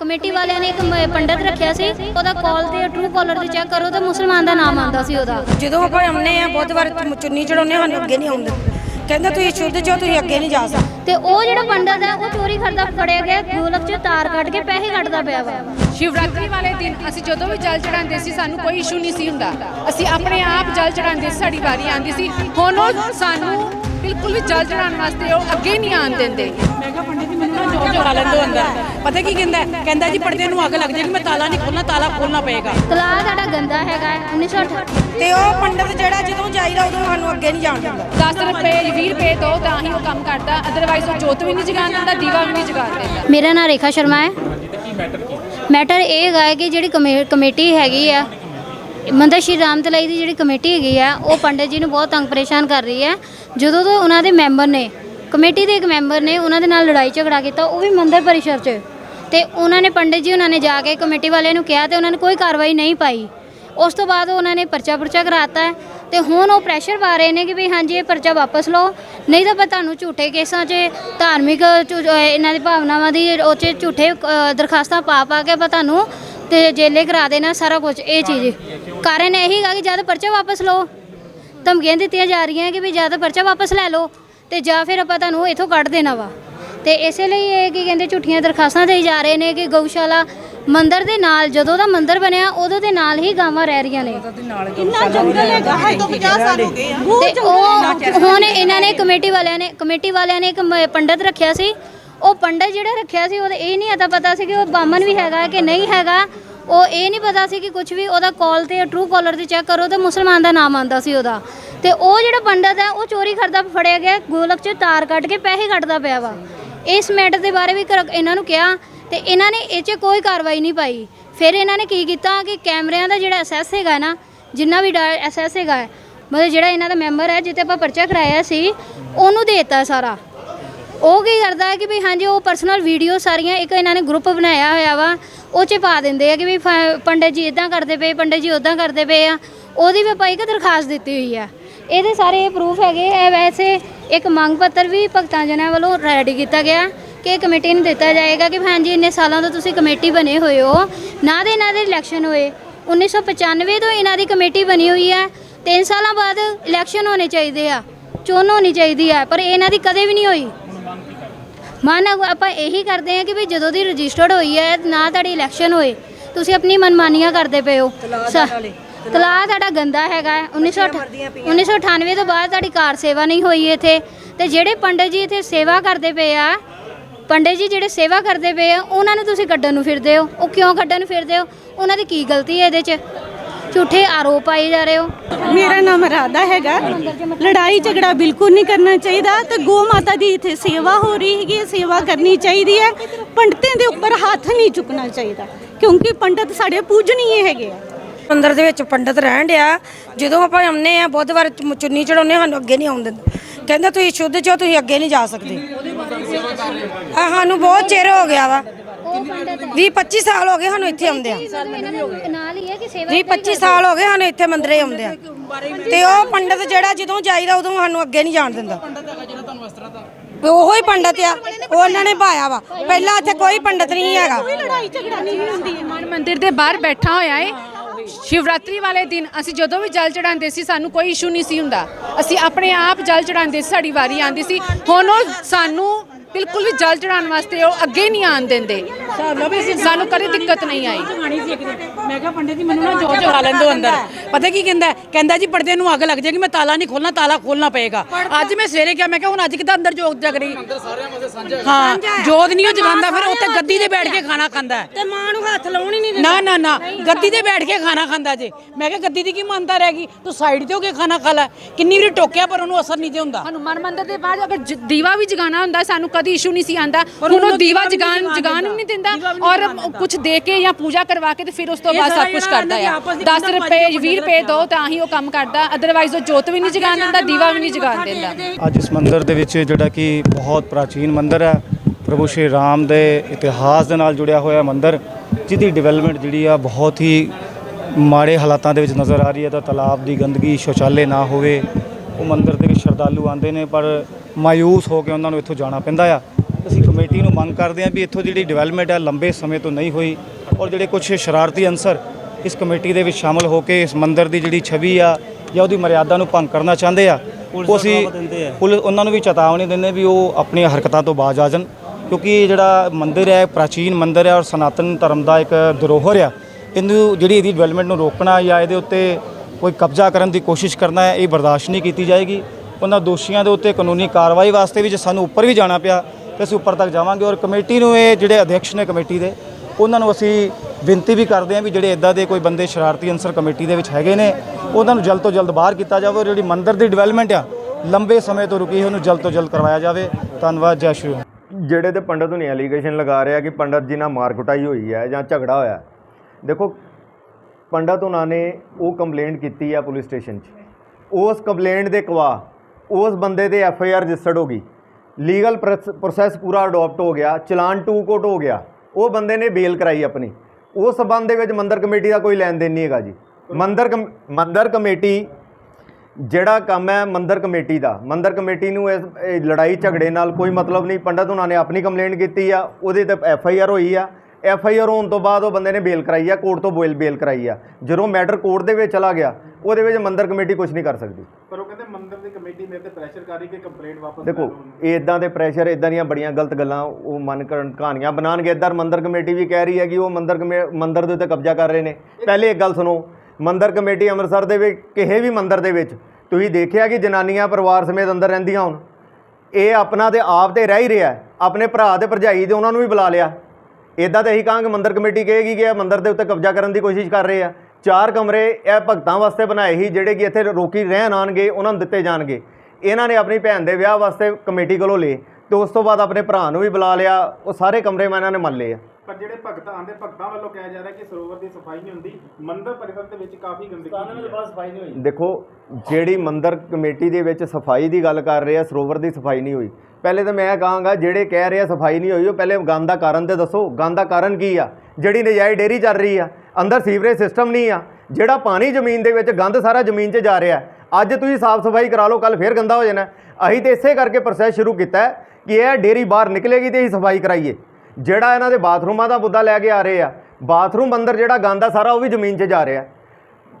Committee ਵਾਲਿਆਂ ਨੇ ਇੱਕ ਮ- ਪੰਡਤ ਰੱਖਿਆ ਸੀ ਉਹਦਾ ਕਾਲ ਤੇ ਟਰੂ ਕਾਲਰ ਤੇ ਚੈੱਕ ਕਰੋ ਤਾਂ ਮੁਸਲਮਾਨ ਦਾ ਨਾਮ ਆਉਂਦਾ ਸੀ ਉਹਦਾ। ਜਦੋਂ ਆਪਾਂ ਆਉਂਦੇ ਆ ਬੁੱਧਵਾਰ ਚੁੰਨੀ ਚੜਾਉਂਦੇ ਹਾਂ ਸਾਨੂੰ ਅੱਗੇ ਨਹੀਂ ਆਉਂਦੇ। ਕਹਿੰਦਾ ਤੁਸੀਂ ਸ਼ੁੱਧ ਜੋ ਤੁਸੀਂ ਅੱਗੇ ਨਹੀਂ ਜਾ ਸਕਦੇ। ਤੇ ਉਹ ਜਿਹੜਾ ਪੰਡਤ ਹੈ ਉਹ ਚੋਰੀ ਕਰਦਾ ਫੜਿਆ ਗਿਆ ਗੋਲਕ 'ਚ ਤਾਰ ਕੱਢ ਕੇ ਪੈਸੇ ਕੱਢਦਾ ਪਿਆ ਵਾ। ਸ਼ਿਵਰਾਤਰੀ ਵਾਲੇ ਦਿਨ ਅਸੀਂ ਜਦੋਂ ਵੀ ਜਲ ਚੜਾਉਂਦੇ ਸੀ ਸਾਨੂੰ ਕੋਈ ਇਸ਼ੂ ਨਹੀਂ ਸੀ ਹੁੰਦਾ। ਅਸੀਂ ਆਪਣੇ ਆਪ ਜਲ ਚੜਾਉਂਦੇ ਸੀ ਸਾਡੀ ਵਾਰੀ ਆਉਂਦੀ ਸੀ। ਹੁਣ ਉਹ ਸਾਨੂੰ ਬਿਲਕੁਲ ਵੀ ਜਲ ਚੜਾਉਣ ਵਾਸਤੇ ਉਹ ਅੱਗੇ ਨਹੀਂ ਆਉਣ ਦਿੰਦੇ। ਮੈਂ ਕਿਹਾ ਪੰਡਿਤ ਜੀ ਜੋ ਜਗਾ ਲੈਂਦੇ ਅੰਦਰ। ਪਤਾ ਕੀ ਕਹਿੰਦਾ ਹੈ? ਕਹਿੰਦਾ ਜੀ ਪਰਦੇ ਨੂੰ ਅੱਗ ਲੱਗ ਜਾਏਗੀ ਮੈਂ ਤਾਲਾ ਨਹੀਂ ਖੋਲਣਾ ਤਾਲਾ ਖੋਲਣਾ ਪਏਗਾ। ਤਲਾਕ ਸਾਡਾ ਗੰਦਾ ਹੈਗਾ ਹੈ, 1968 ਤੇ ਉਹ ਪੰਡਤ ਜਿਹੜਾ ਜਦੋਂ ਜਾਈਦਾ ਉਦੋਂ ਸਾਨੂੰ ਅੱਗੇ ਨਹੀਂ ਜਾਣ ਦਿੰਦਾ। 10 ਰੁਪਏ 20 ਰੁਪਏ ਦੋ ਤਾਂ ਹੀ ਉਹ ਕੰਮ ਕਰਦਾ। ਅਦਰਵਾਈਜ਼ ਉਹ ਜੋਤ ਵੀ ਨਹੀਂ ਜਗਾਉਣ ਦਿੰਦਾ ਦੀਵਾ ਵੀ ਨਹੀਂ ਜਗਾਉਣ ਦਿੰਦਾ। ਮੇਰਾ ਨਾਮ ਰੇਖਾ ਸ਼ਰਮਾ ਹੈ। ਮੈਟਰ ਇਹ ਹੈਗਾ ਹੈ ਕਿ ਜਿਹੜੀ ਕਮੇ- ਕਮੇਟੀ ਹੈਗੀ ਆ ਮੰਦਰ ਸ਼੍ਰੀ ਰਾਮ ਤਲਾਈ ਦੀ ਜਿਹੜੀ ਕਮੇਟੀ ਹੈਗੀ ਆ ਉਹ ਪੰਡਿਤ ਜੀ ਨੂੰ ਬਹੁਤ ਤੰਗ ਪਰੇਸ਼ਾਨ ਕਰ ਰਹੀ ਹੈ। ਜਦੋਂ ਤੋਂ ਉਹਨਾਂ ਦੇ ਮੈਂਬਰ ਨੇ ਕਮੇਟੀ ਦੇ ਇੱਕ ਮੈਂਬਰ ਨੇ ਉਹਨਾਂ ਦੇ ਨਾਲ ਲੜਾਈ ਝਗੜਾ ਕੀਤਾ, ਉਹ ਵੀ ਮੰਦਰ ਪਰਿਸਰ 'ਚ। ਤੇ ਉਹਨਾਂ ਨੇ, ਪੰਡਿਤ ਜੀ ਉਹਨਾਂ ਨੇ ਜਾ ਕੇ ਕਮੇਟੀ ਵਾਲਿਆਂ ਨੂੰ ਕਿਹਾ ਤੇ ਉਹਨਾਂ ਨੇ ਕੋਈ ਕਾਰਵਾਈ ਨਹੀਂ ਪਾਈ। ਉਸ ਤੋਂ ਬਾਅਦ ਉਹਨਾਂ ਨੇ ਪਰਚਾ ਪੁਰਚਾ ਕਰਾਤਾ ਹੈ ਤੇ ਹੁਣ ਉਹ ਪ੍ਰੈਸ਼ਰ ਪਾ ਰਹੇ ਨੇ ਕਿ ਵੀ ਹਾਂਜੀ, ਇਹ ਪਰਚਾ ਵਾਪਸ ਲਓ। ਨਹੀਂ ਤਾਂ ਤੁਹਾਨੂੰ ਝੂਠੇ ਕੇਸਾਂ 'ਚ, ਧਾਰਮਿਕ ਝੂ- ਇਹਨਾਂ ਦੀ ਭਾਵਨਾਵਾਂ ਦੀ ਉਹ 'ਚ ਝੂਠੇ ਦਰਖਾਸਤਾਂ ਪਾ ਪਾ ਕੇ ਆਪਾਂ ਤੁਹਾਨੂੰ ਤੇ ਜੇਲੇ ਕਰਾ ਦੇਣਾ ਸਾਰਾ ਕੁਝ ਇਹ ਚੀਜ਼। ਕਾਰਨ ਇਹੀ ਗਾ ਕਿ ਜਦ ਪਰਚਾ ਵਾਪਸ ਲਓ। ਧਮਕੀਆਂ ਦਿੱਤੀਆਂ ਜਾ ਰਹੀਆਂ ਕਿ ਵੀ ਜਦ ਪਰਚਾ ਵਾਪਸ ਲੈ ਲਓ। ਤੇ ਜਾਂ ਫਿਰ ਆਪਾਂ ਤੁਹਾਨੂੰ ਇੱਥੋਂ ਕੱਢ ਦੇਣਾ ਵਾ। ਤੇ ਇਸੇ ਲਈ ਇਹ ਕੀ ਕਹਿੰਦੇ ਝੂਠੀਆਂ ਦਰਖਾਸਤਾਂ ਦੇਈ ਜਾ ਰਹੇ ਨੇ ਕਿ ਗਊਸ਼ਾਲਾ ਮੰਦਿਰ ਦੇ ਨਾਲ ਜਦੋਂ ਦਾ ਮੰਦਿਰ ਬਣਿਆ ਉਦੋਂ ਦੇ ਨਾਲ ਹੀ ਗਾਵਾਂ ਰਹਿ ਰਹੀਆਂ ਨੇ। ਕਿੰਨਾ ਜੰਗਲ ਹੈਗਾ ਹੈ ਤੋਂ 50 ਸਾਲ ਹੋ ਗਏ ਆ। ਤੇ ਉਹ ਹੁਣ ਇਹਨਾਂ ਨੇ ਕਮੇਟੀ ਵਾਲਿਆਂ ਨੇ ਕਮੇਟੀ ਵਾਲਿਆਂ ਨੇ ਇੱਕ ਪੰਡਤ ਰੱਖਿਆ ਸੀ। ਉਹ ਪੰਡਤ ਜਿਹੜਾ ਰੱਖਿਆ ਸੀ ਉਹਦਾ ਇਹ ਨਹੀਂ ਅਤਾ ਪਤਾ ਸੀ ਕਿ ਉਹ ਬਾਮਨ ਵੀ ਹੈਗਾ ਕਿ ਨਹੀਂ ਹੈਗਾ। ਉਹ ਇਹ ਨਹੀਂ ਪਤਾ ਸੀ ਕਿ ਕੁਝ ਵੀ ਉਹਦਾ ਕਾਲ ਤੇ ਟਰੂ ਕਾਲਰ ਤੇ ਚੈੱਕ ਕਰੋ ਤਾਂ ਮੁਸਲਮਾਨ ਦਾ ਨਾਮ ਆਉਂਦਾ ਸੀ ਉਹਦਾ। ਤੇ ਉਹ ਜਿਹੜਾ ਪੰਡਤ ਹੈ, ਉਹ ਚੋਰੀ ਕਰਦਾ ਫੜਿਆ ਗਿਆ, ਗੋਲਕ 'ਚ ਤਾਰ ਕੱਟ ਕੇ ਪੈਸੇ ਕੱਢਦਾ ਪਿਆ ਵਾ। ਇਸ ਮੈਟਰ ਦੇ ਬਾਰੇ ਵੀ ਕਰ- ਇਹਨਾਂ ਨੂੰ ਕਿਹਾ ਤੇ ਇਹਨਾਂ ਨੇ ਇਹ 'ਚ ਕੋਈ ਕਾਰਵਾਈ ਨਹੀਂ ਪਾਈ। ਫਿਰ ਇਹਨਾਂ ਨੇ ਕੀ ਕੀਤਾ ਕਿ ਕੈਮਰਿਆਂ ਦਾ ਜਿਹੜਾ ਅਸੈਸ ਹੈਗਾ ਨਾ, ਜਿੰਨਾ ਵੀ ਅਸੈਸ ਹੈਗਾ, ਮਤਲਬ ਜਿਹੜਾ ਇਹਨਾਂ ਦਾ ਮੈਂਬਰ ਹੈ ਜਿੱਤੇ ਆਪਾਂ ਪਰਚਾ ਕਰਾਇਆ ਸੀ, ਉਹਨੂੰ ਦੇਤਾ ਸਾਰਾ। ਉਹ ਕੀ ਕਰਦਾ ਹੈ ਕਿ ਵੀ ਹਾਂਜੀ, ਉਹ ਪਰਸਨਲ ਵੀਡੀਓ ਸਾਰੀਆਂ ਇੱਕ ਇਹਨਾਂ ਨੇ ਗਰੁੱਪ ਬਣਾਇਆ ਹੋਇਆ ਵਾ, ਉਹ 'ਚ ਪਾ ਦਿੰਦੇ ਆ ਕਿ ਵੀ ਫ- ਪੰਡਿਤ ਜੀ ਇਦਾਂ ਕਰਦੇ ਪਏ, ਪੰਡਿਤ ਜੀ ਉਦਾਂ ਕਰਦੇ ਪਏ ਆ। ਉਹਦੀ ਵੀ ਆਪਾਂ ਇੱਕ ਦਰਖਾਸਤ ਦਿੱਤੀ ਹੋਈ ਆ। ਇਹਦੇ ਸਾਰੇ ਪ੍ਰੂਫ ਹੈਗੇ ਇਹ ਵੈਸੇ ਇੱਕ ਮੰਗ ਪੱਤਰ ਵੀ ਭਗਤਾਂ ਜਨਾਂ ਵੱਲੋਂ ਰੈਡੀ ਕੀਤਾ ਗਿਆ ਕਿ ਕਮੇਟੀ ਨੂੰ ਦਿੱਤਾ ਜਾਏਗਾ ਕਿ ਹਾਂਜੀ, ਇੰਨੇ ਸਾਲਾਂ ਤੋਂ ਤੁਸੀਂ ਕਮੇਟੀ ਬਣੇ ਹੋਏ ਹੋ। ਨਾ ਦੇ ਇਹਨਾਂ ਦੇ ਇਲੈਕਸ਼ਨ ਹੋਏ। 1995 ਤੋਂ ਇਹਨਾਂ ਦੀ ਕਮੇਟੀ ਬਣੀ ਹੋਈ ਹੈ 3 ਸਾਲਾਂ ਬਾਅਦ ਇਲੈਕਸ਼ਨ ਹੋਣੇ ਚਾਹੀਦੇ ਆ। ਚੋਣ ਹੋਣੀ ਚਾਹੀਦੀ ਹੈ ਪਰ ਇਹਨਾਂ ਦੀ ਕਦੇ ਵੀ ਨਹੀਂ ਹੋਈ। ਮਨ ਆਪਾਂ ਇਹੀ ਕਰਦੇ ਆ ਕਿ ਵੀ ਜਦੋਂ ਦੀ ਰਜਿਸਟਰਡ ਹੋਈ ਹੈ ਨਾ ਤੁਹਾਡੀ ਇਲੈਕਸ਼ਨ ਹੋਏ ਤੁਸੀਂ ਆਪਣੀ ਮਨਮਾਨੀਆਂ ਕਰਦੇ ਪਏ ਹੋ। ਤਲਾਕ ਤੁਹਾਡਾ ਗੰਦਾ ਹੈਗਾ ਹੈ। 1998 1998 ਤੋਂ ਬਾਅਦ ਤੁਹਾਡੀ ਕਾਰ ਸੇਵਾ ਨਹੀਂ ਹੋਈ ਇੱਥੇ। ਤੇ ਜਿਹੜੇ ਪੰਡਿਤ ਜੀ ਇੱਥੇ ਸੇਵਾ ਕਰਦੇ ਪਏ ਆ ਪੰਡਿਤ ਜੀ ਜਿਹੜੇ ਸੇਵਾ ਕਰਦੇ ਪਏ ਆ ਉਹਨਾਂ ਨੂੰ ਤੁਸੀਂ ਕੱਢਣ ਨੂੰ ਫਿਰਦੇ ਹੋ। ਉਹ ਕਿਉਂ ਕੱਢਣ ਨੂੰ ਫਿਰਦੇ ਹੋ? ਉਹਨਾਂ ਦੀ ਕੀ ਗਲਤੀ ਹੈ ਇਹਦੇ 'ਚ? ਝੂਠੇ ਆਰੋਪ ਪਾਏ ਜਾ ਰਹੇ ਹੋ? ਮੇਰਾ ਨਾਮ ਰਾਧਾ ਹੈਗਾ। ਲੜਾਈ ਝਗੜਾ ਬਿਲਕੁਲ ਨਹੀਂ ਕਰਨਾ ਚਾਹੀਦਾ ਤੇ ਗੋ ਮਾਤਾ ਦੀ ਇੱਥੇ ਸੇਵਾ ਹੋ ਰਹੀ ਹੈਗੀ ਹੈ, ਸੇਵਾ ਕਰਨੀ ਚਾਹੀਦੀ ਹੈ। ਪੰਡਤਾਂ ਦੇ ਉੱਪਰ ਹੱਥ ਨਹੀਂ ਚੁੱਕਣਾ ਚਾਹੀਦਾ ਕਿਉਂਕਿ ਪੰਡਤ ਸਾਡੇ ਪੂਜਨੀਏ ਹੈਗੇ ਆ। ਮੰਦਰ ਦੇ ਵਿੱਚ ਪੰਡਤ ਰਹਿਣ ਡਿਆ। ਜਦੋਂ ਆਪਾਂ ਆਉਂਦੇ ਆ ਬੁੱਧਵਾਰ ਚ- ਚੁੰਨੀ ਚੜਾਉਂਦੇ ਸਾਨੂੰ ਅੱਗੇ ਨਹੀਂ ਆਉਣ ਦਿੰਦਾ ਕਹਿੰਦਾ ਤੁਸੀਂ ਸ਼ੁੱਧ ਜੋ ਤੁਸੀਂ ਅੱਗੇ ਨਹੀਂ ਜਾ ਸਕਦੇ। ਆ ਸਾਨੂੰ ਬਹੁਤ ਚਿਰ ਹੋ ਗਿਆ ਵਾ। ਵੀਹ ਪੰਡਤ 20 25 ਸਾਲ ਹੋ ਗਏ ਸਾਨੂੰ ਇੱਥੇ ਆਉਂਦੇ ਆ ਇਹਨਾਂ ਦੇ ਨਾਲ ਹੀ ਹੈ ਕਿ ਸੇਵਾ 20 25 ਸਾਲ ਹੋ ਗਏ ਸਾਨੂੰ ਇੱਥੇ ਮੰਦਰੇ ਆਉਂਦੇ ਆ ਤੇ ਉਹ ਪੰਡਤ ਜਿਹੜਾ ਜਦੋਂ ਜਾਈਦਾ ਉਦੋਂ ਸਾਨੂੰ ਅੱਗੇ ਨਹੀਂ ਜਾਣ ਦਿੰਦਾ। ਤੇ ਉਹੋ ਹੀ ਪੰਡਤ ਆ, ਉਹਨਾਂ ਨੇ ਪਾਇਆ ਵਾ। ਪਹਿਲਾਂ ਇੱਥੇ ਕੋਈ ਪੰਡਤ ਨਹੀਂ ਹੈਗਾ। ਲੜਾਈ ਝਗੜਾ ਨਹੀਂ ਹੁੰਦੀ ਹਨੂੰਮਾਨ ਮੰਦਿਰ ਦੇ ਬਾਹਰ ਬੈਠਾ ਹੋਇਆ ਏ। ਸ਼ਿਵਰਾਤਰੀ ਵਾਲੇ ਦਿਨ ਅਸੀਂ ਜਦੋਂ ਵੀ ਜਲ ਚੜਾਉਂਦੇ ਸੀ, ਸਾਨੂੰ ਕੋਈ ਇਸ਼ੂ ਨਹੀਂ ਸੀ ਹੁੰਦਾ। ਅਸੀਂ ਆਪਣੇ ਆਪ ਜਲ ਚੜਾਉਂਦੇ ਸੀ, ਸਾਡੀ ਵਾਰੀ ਆਉਂਦੀ ਸੀ। ਹੁਣ ਉਹ ਸਾਨੂੰ ਬਿਲਕੁਲ ਵੀ ਜਲ ਚੜਾਉਣ ਵਾਸਤੇ ਉਹ ਅੱਗੇ ਨਹੀਂ ਆਉਣ ਦਿੰਦੇ। ਸਾਨੂੰ ਕਦੇ ਦਿੱਕਤ ਨਹੀਂ ਆਈ। ਮੈਂ ਕਿਹਾ ਪੰਡਿਤ ਜੀ ਮੈਨੂੰ ਨਾ ਜੋ ਜਗਾ ਲੈਂਦੇ ਅੰਦਰ। ਪਤਾ ਕੀ ਕਹਿੰਦਾ? ਕਹਿੰਦਾ ਜੀ ਪਰਦੇ ਨੂੰ ਅੱਗ ਲੱਗ ਜਾਏਗੀ ਮੈਂ ਤਾਲਾ ਨਹੀਂ ਖੋਲਣਾ ਤਾਲਾ ਖੋਲਣਾ ਪਏਗਾ। ਅੱਜ ਮੈਂ ਸਵੇਰੇ ਕਿਹਾ ਮੈਂ ਕਿਹਾ ਹੁਣ ਅੱਜ ਕਿਦਾਂ ਅੰਦਰ ਜੋਤ ਜਗ ਰਹੀ ਹਾਂ। ਜੋਤ ਨਹੀਂ ਉਹ ਜਗਾਉਂਦਾ ਫਿਰ ਉੱਥੇ ਗੱਦੀ ਤੇ ਬੈਠ ਕੇ ਖਾਣਾ ਖਾਂਦਾ। ਤੇ ਮਾਂ ਨੂੰ ਹੱਥ ਲਾਉਣ ਹੀ ਨਹੀਂ ਨਾ ਨਾ ਨਾ ਗੱਦੀ ਤੇ ਬੈਠ ਕੇ ਖਾਣਾ ਖਾਂਦਾ ਜੇ। ਮੈਂ ਕਿਹਾ ਗੱਦੀ ਦੀ ਕੀ ਮਾਨਤਾ ਰਹਿ ਗਈ? ਤੂੰ ਸਾਈਡ ਤੇ ਹੋ ਕੇ ਖਾਣਾ ਖਾ ਲੈ। ਕਿੰਨੀ ਵਾਰੀ ਟੋਕਿਆ ਪਰ ਉਹਨੂੰ ਅਸਰ ਨਹੀਂ ਜੇ ਹੁੰਦਾ। ਹਨੂੰਮਾਨ ਮੰਦਿਰ ਦੇ ਬਾਅਦ ਅਗਰ ਜ- ਦੀਵਾ ਵੀ ਜਗਾਣਾ ਹੁੰਦਾ ਸਾਨੂੰ ਕਦੀ ਇਸ਼ੂ ਨਹੀਂ ਸੀ ਆਂਦਾ ਹੁਣ ਉਹ ਦੀਵਾ ਜਗਾਣ ਜਗਾਣ ਵੀ ਨਹੀਂ ਦਿੰਦਾ। ਔਰ ਕੁਝ ਦੇ ਕੇ ਜਾਂ ਪੂਜਾ ਕਰਵਾ ਕੇ ਤੇ ਫਿਰ ਉਸ ਤੋਂ ਬਾਅਦ ਸਭ ਕੁਝ ਕਰਦਾ ਆ। 10 ਰੁਪਏ 20 ਰੁਪਏ ਦੋ ਤਾਂ ਹੀ ਉਹ ਕੰਮ ਕਰਦਾ। ਅਦਰਵਾਈਜ਼ ਉਹ ਜੋਤ ਵੀ ਨਹੀਂ ਜਗਾਣ ਦਿੰਦਾ ਦੀਵਾ ਵੀ ਨਹੀਂ ਜਗਾਣ ਦਿੰਦਾ। ਅੱਜ ਇਸ ਮੰਦਿਰ ਦੇ ਵਿੱਚ ਜਿਹੜਾ ਕਿ ਬਹੁਤ ਪ੍ਰਾਚੀਨ ਮੰਦਿਰ ਹੈ ਪ੍ਰਭੂ ਸ਼੍ਰੀ ਰਾਮ ਦੇ ਇਤਿਹਾਸ ਦੇ ਨਾਲ ਜੁੜਿਆ ਹੋਇਆ ਮੰਦਿਰ ਜਿਹਦੀ ਡਿਵੈਲਪਮੈਂਟ ਜਿਹੜੀ ਆ ਬਹੁਤ ਹੀ ਮਾੜੇ ਹਾਲਾਤਾਂ ਦੇ ਵਿੱਚ ਨਜ਼ਰ ਆ ਰਹੀ ਹੈ ਤਾਂ ਤਾਲਾਬ ਦੀ ਗੰਦਗੀ ਸ਼ੌਚਾਲੇ ਨਾ ਹੋਵੇ। ਉਹ ਮੰਦਿਰ ਦੇ ਵਿੱਚ ਸ਼ਰਧਾਲੂ ਆਉਂਦੇ ਨੇ ਪਰ ਮਾਯੂਸ ਹੋ ਕੇ ਉਹਨਾਂ ਨੂੰ ਇੱਥੋਂ ਜਾਣਾ ਪੈਂਦਾ ਆ। ਅਸੀਂ ਕਮੇ ਕਮੇਟੀ ਨੂੰ ਮੰਗ ਕਰਦੇ ਹਾਂ ਵੀ ਇੱਥੋਂ ਜਿਹੜੀ ਡਿਵੈਲਪਮੈਂਟ ਹੈ ਲੰਬੇ ਸਮੇਂ ਤੋਂ ਨਹੀਂ ਹੋਈ ਔਰ ਜਿਹੜੇ ਕੁਝ ਸ਼ਰਾਰਤੀ ਅੰਸਰ ਇਸ ਕਮੇਟੀ ਦੇ ਵਿੱਚ ਸ਼ਾਮਲ ਹੋ ਕੇ ਇਸ ਮੰਦਿਰ ਦੀ ਜਿਹੜੀ ਛਵੀ ਆ ਜਾਂ ਉਹਦੀ ਮਰਿਆਦਾ ਨੂੰ ਭੰਗ ਕਰਨਾ ਚਾਹੁੰਦੇ ਆ ਉਹ ਅਸੀਂ ਪੁਲਿਸ ਉਹਨਾਂ ਨੂੰ ਵੀ ਚੇਤਾਵਨੀ ਦਿੰਦੇ ਵੀ ਉਹ ਆਪਣੀਆਂ ਹਰਕਤਾਂ ਤੋਂ ਬਾਜ਼ ਆ ਜਾਣ ਕਿਉਂਕਿ ਇਹ ਜਿਹੜਾ ਮੰਦਿਰ ਹੈ ਪ੍ਰਾਚੀਨ ਮੰਦਿਰ ਹੈ ਔਰ ਸਨਾਤਨ ਧਰਮ ਦਾ ਇੱਕ ਧਰੋਹਰ ਆ। ਇਹਨੂੰ ਜਿਹੜੀ ਇਹਦੀ ਡਿਵੈਲਪਮੈਂਟ ਨੂੰ ਰੋਕਣਾ ਜਾਂ ਇਹਦੇ ਉੱਤੇ ਕੋਈ ਕਬਜ਼ਾ ਕਰਨ ਦੀ ਕੋਸ਼ਿਸ਼ ਕਰਨਾ ਹੈ ਇਹ ਬਰਦਾਸ਼ਤ ਨਹੀਂ ਕੀਤੀ ਜਾਏਗੀ। ਉਹਨਾਂ ਦੋਸ਼ੀਆਂ ਦੇ ਉੱਤੇ ਕਾਨੂੰਨੀ ਕਾਰਵਾਈ ਵਾਸਤੇ ਵੀ ਜੇ ਸਾਨੂੰ ਉੱਪਰ ਵੀ ਜਾਣਾ ਪਿਆ ਤੇ ਅਸੀਂ ਉੱਪਰ ਤੱਕ ਜਾਵਾਂਗੇ ਔਰ ਕਮੇਟੀ ਨੂੰ ਇਹ ਜਿਹੜੇ ਅਧਿਕਸ਼ ਨੇ ਕਮੇਟੀ ਦੇ ਉਹਨਾਂ ਨੂੰ ਅਸੀਂ ਬੇਨਤੀ ਵੀ ਕਰਦੇ ਹਾਂ ਵੀ ਜਿਹੜੇ ਇਦਾਂ ਦੇ ਕੋਈ ਬੰਦੇ ਸ਼ਰਾਰਤੀ ਅਨਸਰ ਕਮੇਟੀ ਦੇ ਵਿੱਚ ਹੈਗੇ ਨੇ, ਉਹਨਾਂ ਨੂੰ ਜਲਦ ਤੋਂ ਜਲਦ ਬਾਹਰ ਕੀਤਾ ਜਾਵੇ ਜਿਹੜੀ ਮੰਦਰ ਦੀ ਡਿਵੈਲਪਮੈਂਟ ਆ, ਲੰਬੇ ਸਮੇਂ ਤੋਂ ਰੁਕੀ ਹੈ ਉਹਨੂੰ ਜਲਦ ਤੋਂ ਜਲਦ ਕਰਵਾਇਆ ਜਾਵੇ। ਧੰਨਵਾਦ, ਜੈ ਸ਼੍ਰੀ ਜਿਹੜੇ ਤੇ ਪੰਡਤ ਹੁਣੀ ਐਲੀਗੇਸ਼ਨ ਲਗਾ ਰਿਹਾ ਕਿ ਪੰਡਤ ਜੀ ਨਾਲ ਮਾਰ ਕੁਟਾਈ ਹੋਈ ਹੈ ਜਾਂ ਝਗੜਾ ਹੋਇਆ ਦੇਖੋ, ਪੰਡਤ ਉਹਨਾਂ ਨੇ ਉਹ ਕੰਪਲੇਂਟ ਕੀਤੀ ਆ ਪੁਲਿਸ ਸਟੇਸ਼ਨ 'ਚ। ਉਸ ਕੰਪਲੇਂਟ ਦੇ ਗਵਾਹ ਉਸ ਬੰਦੇ 'ਤੇ ਐਫ ਆਈ ਆਰ ਰਜਿਸਟਰਡ ਹੋ ਗਈ। ਲੀਗਲ ਪ੍ਰੋਸੈਸ ਪੂਰਾ ਅਡਾਪਟ ਹੋ ਗਿਆ, ਚਲਾਨ ਟੂ ਕੋਟ ਹੋ ਗਿਆ। ਉਹ ਬੰਦੇ ਨੇ ਬੇਲ ਕਰਾਈ ਆਪਣੀ। ਉਸ ਸਬੰਧ ਦੇ ਵਿੱਚ ਮੰਦਰ ਕਮੇਟੀ ਦਾ ਕੋਈ ਲੈਣ ਦੇਣ ਨਹੀਂ ਹੈਗਾ ਜੀ। ਮੰਦਰ ਕਮ- ਮੰਦਰ ਕਮੇਟੀ ਜਿਹੜਾ ਕੰਮ ਹੈ ਮੰਦਰ ਕਮੇਟੀ ਦਾ। ਮੰਦਰ ਕਮੇਟੀ ਨੂੰ ਇਸ ਲੜਾਈ ਝਗੜੇ ਨਾਲ ਕੋਈ ਮਤਲਬ ਨਹੀਂ। ਪੰਡਤ ਉਹਨਾਂ ਨੇ ਆਪਣੀ ਕੰਪਲੇਂਟ ਕੀਤੀ ਆ, ਉਹਦੇ ਤੇ ਐਫ ਆਈ ਆਰ ਹੋਈ ਆ। ਐਫ ਆਈ ਆਰ ਹੋਣ ਤੋਂ ਬਾਅਦ ਉਹ ਬੰਦੇ ਨੇ ਬੇਲ ਕਰਾਈ ਆ, ਕੋਰਟ ਤੋਂ ਬੇਲ ਬੇਲ ਕਰਾਈ ਆ। ਜਦੋਂ ਮੈਟਰ ਕੋਰਟ ਦੇ ਵਿੱਚ ਚਲਾ ਗਿਆ, ਉਹਦੇ ਵਿੱਚ ਮੰਦਰ ਕਮੇਟੀ ਕੁਝ ਨਹੀਂ ਕਰ ਸਕਦੀ। ਪਰ ਉਹ ਕਹਿੰਦੇ ਮੰਦਿਰ ਦੀ ਕਮੇਟੀ ਮੇਰੇ ਤੇ ਪ੍ਰੈਸ਼ਰ ਕਰ ਰਹੀ ਕਿ ਕੰਪਲੇਂਟ ਵਾਪਸ ਦੇਖੋ ਇਹ ਇਦਾਂ ਦੇ ਪ੍ਰੈਸ਼ਰ ਇਦਾਂ ਦੀਆਂ ਬੜੀਆਂ ਗਲਤ ਗੱਲਾਂ ਉਹ ਮਨ ਕਰਨ ਕਹਾਣੀਆਂ ਬਣਾਉਣਗੇ। ਇਧਰ ਮੰਦਰ ਕਮੇਟੀ ਵੀ ਕਹਿ ਰਹੀ ਹੈ ਕਿ ਉਹ ਮੰਦਰ ਮੰਦਰ ਦੇ ਉੱਤੇ ਕਬਜ਼ਾ ਕਰ ਰਹੇ ਨੇ। ਪਹਿਲੇ ਇੱਕ ਗੱਲ ਸੁਣੋ ਮੰਦਰ ਕਮੇਟੀ ਅੰਮ੍ਰਿਤਸਰ ਦੇ ਵਿੱਚ ਕਿਸੇ ਵੀ ਮੰਦਰ ਦੇ ਵਿੱਚ ਤੁਸੀਂ ਦੇਖਿਆ ਕਿ ਜਨਾਨੀਆਂ ਪਰਿਵਾਰ ਸਮੇਤ ਅੰਦਰ ਰਹਿੰਦੀਆਂ ਹੋਣ। ਇਹ ਆਪਣਾ ਤੇ ਆਪ ਤੇ ਰਹਿ ਹੀ ਰਿਹਾ ਹੈ। ਆਪਣੇ ਭਰਾ ਤੇ ਭਰਜਾਈ ਦੇ ਉਹਨਾਂ ਨੂੰ ਵੀ ਬੁਲਾ ਲਿਆ। ਇਦਾਂ ਤਾਂ ਇਹੀ ਕਹਾਂਗੇ ਮੰਦਰ ਕਮੇਟੀ ਕਹੇਗੀ ਕਿ ਇਹ ਮੰਦਰ ਦੇ ਉੱਤੇ ਕਬਜ਼ਾ ਕਰਨ ਦੀ ਕੋਸ਼ਿਸ਼ ਕਰ ਰਹੇ ਆ। ਚਾਰ ਕਮਰੇ ਇਹ ਭਗਤਾਂ ਵਾਸਤੇ ਬਣਾਏ ਸੀ ਜਿਹੜੇ ਕਿ ਇੱਥੇ ਰੋਕੀ ਰਹਿਣ ਆਣਗੇ ਉਹਨਾਂ ਨੂੰ ਦਿੱਤੇ ਜਾਣਗੇ। ਇਹਨਾਂ ਨੇ ਆਪਣੀ ਭੈਣ ਦੇ ਵਿਆਹ ਵਾਸਤੇ ਕਮੇਟੀ ਕੋਲੋਂ ਲਏ ਤੇ ਉਸ ਤੋਂ ਬਾਅਦ ਆਪਣੇ ਭਰਾ ਨੂੰ ਵੀ ਬੁਲਾ ਲਿਆ ਉਹ ਸਾਰੇ ਕਮਰੇ ਮੈਂ ਇਹਨਾਂ ਨੇ ਮੰਨ ਲਏ ਆ। ਪਰ ਜਿਹੜੇ ਭਗਤ ਆਂਦੇ ਭਗਤਾਂ ਵੱਲੋਂ ਕਿਹਾ ਜਾ ਰਿਹਾ ਕਿ ਸਰੋਵਰ ਦੀ ਸਫ਼ਾਈ ਨਹੀਂ ਹੁੰਦੀ ਮੰਦਿਰ ਪਰਿਸਰ ਦੇ ਵਿੱਚ ਕਾਫੀ ਗੰਦਗੀ ਹੈ। ਦੇਖੋ ਜਿਹੜੀ ਮੰਦਰ ਕਮੇਟੀ ਦੇ ਵਿੱਚ ਸਫ਼ਾਈ ਦੀ ਗੱਲ ਕਰ ਰਹੇ ਆ ਸਰੋਵਰ ਦੀ ਸਫ਼ਾਈ ਨਹੀਂ ਹੋਈ। ਪਹਿਲੇ ਤਾਂ ਮੈਂ ਕਹਾਂਗਾ ਜਿਹੜੇ ਕਹਿ ਰਹੇ ਆ ਸਫ਼ਾਈ ਨਹੀਂ ਹੋਈ ਉਹ ਪਹਿਲੇ ਗੰਦ ਦਾ ਕਾਰਨ ਤੇ ਦੱਸੋ। ਗੰਦ ਦਾ ਕਾਰਨ ਕੀ ਆ? ਜਿਹੜੀ ਨਜਾਇਜ਼ ਡੇਰੀ ਚੱਲ ਰਹੀ ਆ ਅੰਦਰ ਸੀਵਰੇਜ ਸਿਸਟਮ ਨਹੀਂ ਆ। ਜਿਹੜਾ ਪਾਣੀ ਜ਼ਮੀਨ ਦੇ ਵਿੱਚ ਗੰਦ ਸਾਰਾ ਜ਼ਮੀਨ 'ਚ ਜਾ ਰਿਹਾ। ਅੱਜ ਤੁਸੀਂ ਸਾਫ਼ ਸਫ਼ਾਈ ਕਰਾ ਲਓ ਕੱਲ ਫੇਰ ਗੰਦਾ ਹੋ ਜਾਣਾ। ਅਸੀਂ ਤੇ ਇਸੇ ਕਰਕੇ ਪ੍ਰੋਸੈਸ ਸ਼ੁਰੂ ਕੀਤਾ ਕਿ ਇਹ ਡੇਰੀ ਬਾਹਰ ਨਿਕਲੇਗੀ ਤੇ ਅਸੀਂ ਸਫ਼ਾਈ ਕਰਾਈਏ। ਜਿਹੜਾ ਇਹਨਾਂ ਦੇ ਬਾਥਰੂਮਾਂ ਦਾ ਮੁੱਦਾ ਲੈ ਕੇ ਆ ਰਹੇ ਆ, ਬਾਥਰੂਮ ਅੰਦਰ ਜਿਹੜਾ ਗੰਦ ਆ ਸਾਰਾ ਉਹ ਵੀ ਜ਼ਮੀਨ 'ਚ ਜਾ ਰਿਹਾ।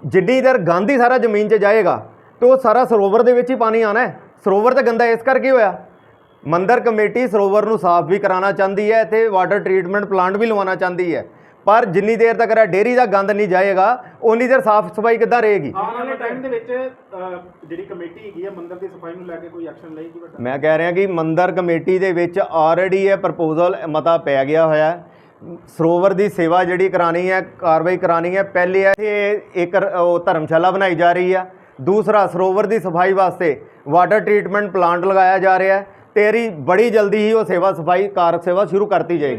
ਜਿੰਨੀ ਦੇਰ ਗੰਦ ਹੀ ਸਾਰਾ ਜ਼ਮੀਨ 'ਚ ਜਾਏਗਾ, ਤੇ ਉਹ ਸਾਰਾ ਸਰੋਵਰ ਦੇ ਵਿੱਚ ਹੀ ਪਾਣੀ ਆਣਾ ਹੈ। ਸਰੋਵਰ ਤੇ ਗੰਦਾ ਇਸ ਕਰਕੇ ਹੋਇਆ। ਮੰਦਰ ਕਮੇਟੀ ਸਰੋਵਰ ਨੂੰ ਸਾਫ਼ ਵੀ ਕਰਾਉਣਾ ਚਾਹੁੰਦੀ ਹੈ ਤੇ ਵਾਟਰ ਟ੍ਰੀਟਮੈਂਟ ਪਲਾਂਟ ਵੀ ਲਵਾਉਣਾ ਚਾਹੁੰਦੀ ਹੈ। ਪਰ ਜਿੰਨੀ ਦੇਰ ਤੱਕ ਇਹ ਡੇਰੀ ਦਾ ਗੰਦ ਨਹੀਂ ਜਾਏਗਾ ਉਨੀ ਦੇਰ ਸਾਫ਼ ਸਫ਼ਾਈ ਕਿੱਦਾਂ ਰਹੇਗੀ? ਆਉਣ ਵਾਲੇ ਟਾਈਮ ਦੇ ਵਿੱਚ ਅਹ, ਜਿਹੜੀ ਕਮੇਟੀ ਹੈਗੀ ਹੈ ਮੰਦਿਰ ਦੀ ਸਫ਼ਾਈ ਨੂੰ ਲੈ ਕੇ ਕੋਈ ਐਕਸ਼ਨ ਲਏਗੀ ਵੱਡਾ ਮੈਂ ਕਹਿ ਰਿਹਾ ਕਿ ਮੰਦਰ ਕਮੇਟੀ ਦੇ ਵਿੱਚ ਆਲਰੇਡੀ ਇਹ ਪ੍ਰਪੋਜ਼ਲ ਮਤਾ ਪੈ ਗਿਆ ਹੋਇਆ ਹੈ। ਸਰੋਵਰ ਦੀ ਸੇਵਾ ਜਿਹੜੀ ਕਰਾਣੀ ਹੈ ਕਾਰਵਾਈ ਕਰਾਣੀ ਹੈ ਪਹਿਲੇ ਇਹ ਇੱਕ ਰ- ਉਹ ਧਰਮਸ਼ਾਲਾ ਬਣਾਈ ਜਾ ਰਹੀ ਆ। ਦੂਸਰਾ ਸਰੋਵਰ ਦੀ ਸਫ਼ਾਈ ਵਾਸਤੇ ਵਾਟਰ ਟ੍ਰੀਟਮੈਂਟ ਪਲਾਂਟ ਲਗਾਇਆ ਜਾ ਰਿਹਾ ਹੈ। ਤੇਰੀ ਬੜੀ ਜਲਦੀ ਹੀ ਉਹ ਸੇਵਾ ਸਫ਼ਾਈ ਕਾਰ ਸੇਵਾ ਸ਼ੁਰੂ ਕਰਤੀ ਜਾਏਗੀ।